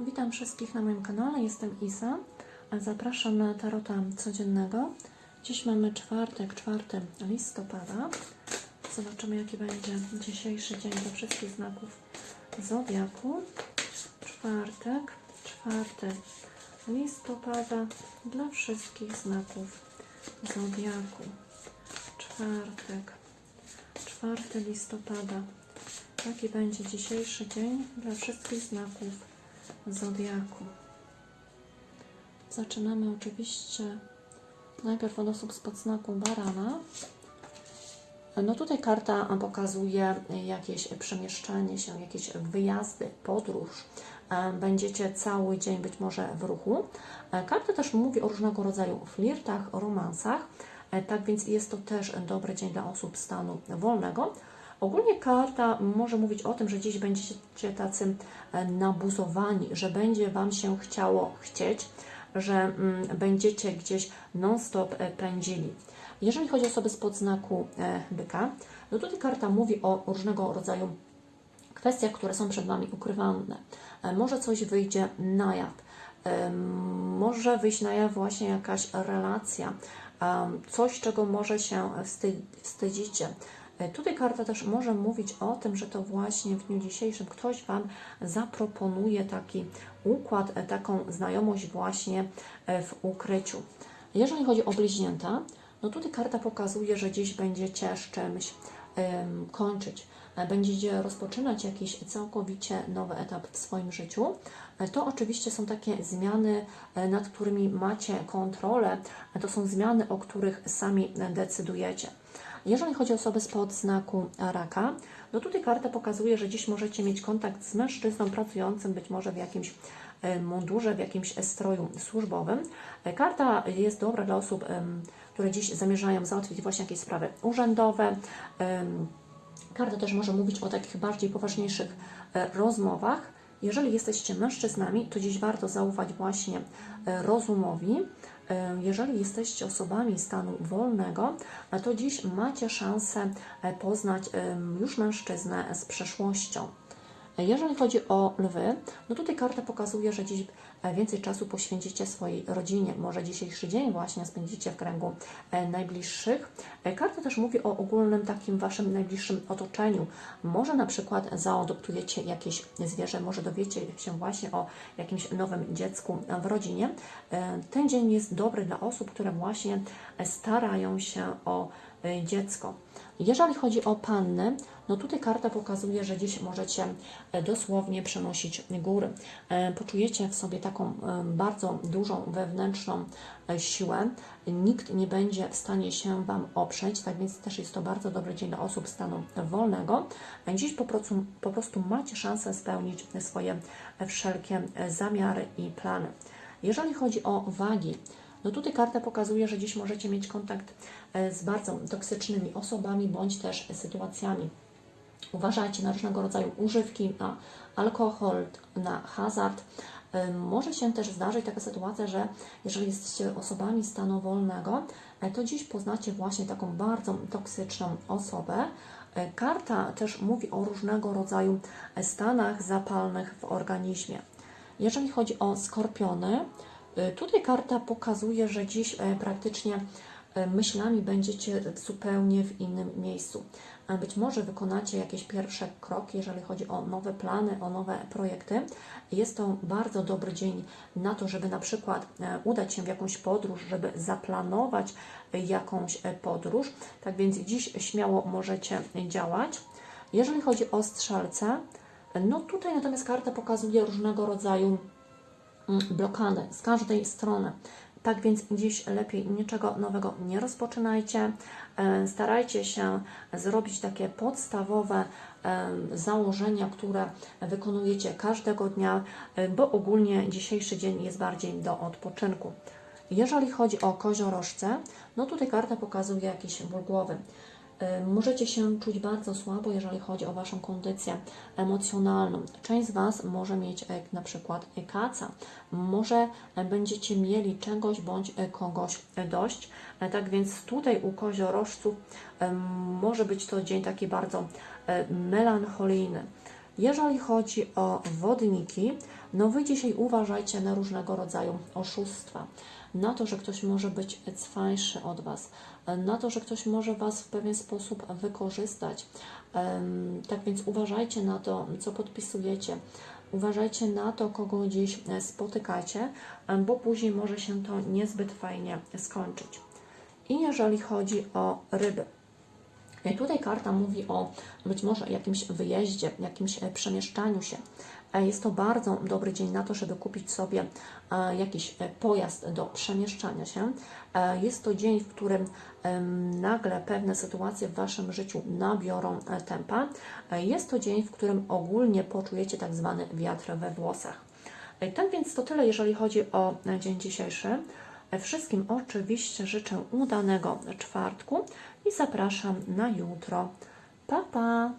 Witam wszystkich na moim kanale, jestem Iza. Zapraszam na tarota codziennego. Dziś mamy czwartek, 4 listopada. Zobaczymy jaki będzie dzisiejszy dzień dla wszystkich znaków Zodiaku. Czwartek, 4 listopada dla wszystkich znaków Zodiaku. Czwartek, 4 listopada. Jaki będzie dzisiejszy dzień dla wszystkich znaków Zodiaku? Zaczynamy oczywiście najpierw od osób spod znaku Barana. No tutaj karta pokazuje jakieś przemieszczanie się, jakieś wyjazdy, podróż. E, Będziecie cały dzień być może w ruchu. E, Karta też mówi o różnego rodzaju flirtach, romansach. E, Tak więc jest to też dobry dzień dla osób stanu wolnego. Ogólnie karta może mówić o tym, że dziś będziecie tacy e, nabuzowani, że będzie Wam się chciało chcieć, że mm, będziecie gdzieś non-stop e, pędzili. Jeżeli chodzi o osoby spod znaku e, byka, no tutaj karta mówi o różnego rodzaju kwestiach, które są przed Wami ukrywane. Może coś wyjdzie na jaw. Może wyjść na jaw właśnie jakaś relacja, coś, czego może się wsty- wstydzicie. E, Tutaj karta też może mówić o tym, że to właśnie w dniu dzisiejszym ktoś Wam zaproponuje taki układ, e, taką znajomość właśnie e, w ukryciu. Jeżeli chodzi o bliźnięta, no tutaj karta pokazuje, że dziś będziecie z czymś kończyć. Będziecie rozpoczynać jakiś całkowicie nowy etap w swoim życiu. To oczywiście są takie zmiany, nad którymi macie kontrolę. To są zmiany, o których sami decydujecie. Jeżeli chodzi o osoby spod znaku raka, no tutaj karta pokazuje, że dziś możecie mieć kontakt z mężczyzną pracującym być może w jakimś e, mundurze, w jakimś stroju służbowym. E, Karta jest dobra dla osób, które dziś zamierzają załatwić właśnie jakieś sprawy urzędowe. Karta też może mówić o takich bardziej poważniejszych e, rozmowach. Jeżeli jesteście mężczyznami, to dziś warto zaufać właśnie e, rozumowi. E, Jeżeli jesteście osobami stanu wolnego, e, to dziś macie szansę poznać już mężczyznę z przeszłością. Jeżeli chodzi o lwy, no tutaj karta pokazuje, że dziś e, więcej czasu poświęcicie swojej rodzinie. Może dzisiejszy dzień właśnie spędzicie w kręgu e, najbliższych. E, Karta też mówi o ogólnym takim Waszym najbliższym otoczeniu. Może na przykład zaadoptujecie jakieś zwierzę, może dowiecie się właśnie o jakimś nowym dziecku w rodzinie. Ten dzień jest dobry dla osób, które właśnie starają się o dziecko. Jeżeli chodzi o panny, no tutaj karta pokazuje, że dziś możecie e, dosłownie przenosić góry. E, Poczujecie w sobie taką e, bardzo dużą wewnętrzną e, siłę. Nikt nie będzie w stanie się Wam oprzeć, tak więc też jest to bardzo dobry dzień dla osób stanu wolnego. E, Dziś po prostu, po prostu macie szansę spełnić swoje e, wszelkie e, zamiary i plany. Jeżeli chodzi o wagi, no tutaj karta pokazuje, że dziś możecie mieć kontakt e, z bardzo toksycznymi osobami bądź też sytuacjami. Uważajcie na różnego rodzaju używki, na alkohol, na hazard. E, Może się też zdarzyć taka sytuacja, że jeżeli jesteście osobami stanu wolnego, e, to dziś poznacie właśnie taką bardzo toksyczną osobę. Karta też mówi o różnego rodzaju stanach zapalnych w organizmie. Jeżeli chodzi o skorpiony, tutaj karta pokazuje, że dziś e, praktycznie e, myślami będziecie zupełnie w innym miejscu. Być może wykonacie jakieś pierwsze kroki, jeżeli chodzi o nowe plany, o nowe projekty. Jest to bardzo dobry dzień na to, żeby na przykład e, udać się w jakąś podróż, żeby zaplanować e, jakąś e, podróż. Tak więc dziś śmiało możecie działać. Jeżeli chodzi o strzelce, no tutaj natomiast karta pokazuje różnego rodzaju mm, blokady z każdej strony. Tak więc dziś lepiej niczego nowego nie rozpoczynajcie. E, Starajcie się zrobić takie podstawowe e, założenia, które wykonujecie każdego dnia, e, bo ogólnie dzisiejszy dzień jest bardziej do odpoczynku. Jeżeli chodzi o koziorożce, no tutaj karta pokazuje jakiś ból głowy. Możecie się czuć bardzo słabo, jeżeli chodzi o Waszą kondycję emocjonalną. Część z Was może mieć e, na przykład e, kaca, może e, będziecie mieli czegoś bądź kogoś dość. Tak więc tutaj u koziorożców może być to dzień taki bardzo melancholijny. Jeżeli chodzi o wodniki, no wy dzisiaj uważajcie na różnego rodzaju oszustwa, na to, że ktoś może być cwańszy od was, na to, że ktoś może was w pewien sposób wykorzystać. Tak więc uważajcie na to, co podpisujecie. Uważajcie na to, kogo gdzieś e, spotykacie, bo później może się to niezbyt fajnie skończyć. I jeżeli chodzi o ryby, tutaj karta mówi o być może jakimś wyjeździe, jakimś e, przemieszczaniu się. E, Jest to bardzo dobry dzień na to, żeby kupić sobie e, jakiś pojazd do przemieszczania się. Jest to dzień, w którym nagle pewne sytuacje w Waszym życiu nabiorą tempa. Jest to dzień, w którym ogólnie poczujecie tak zwany wiatr we włosach. Tak więc to tyle, jeżeli chodzi o dzień dzisiejszy. E, Wszystkim oczywiście życzę udanego czwartku i zapraszam na jutro. Pa, pa!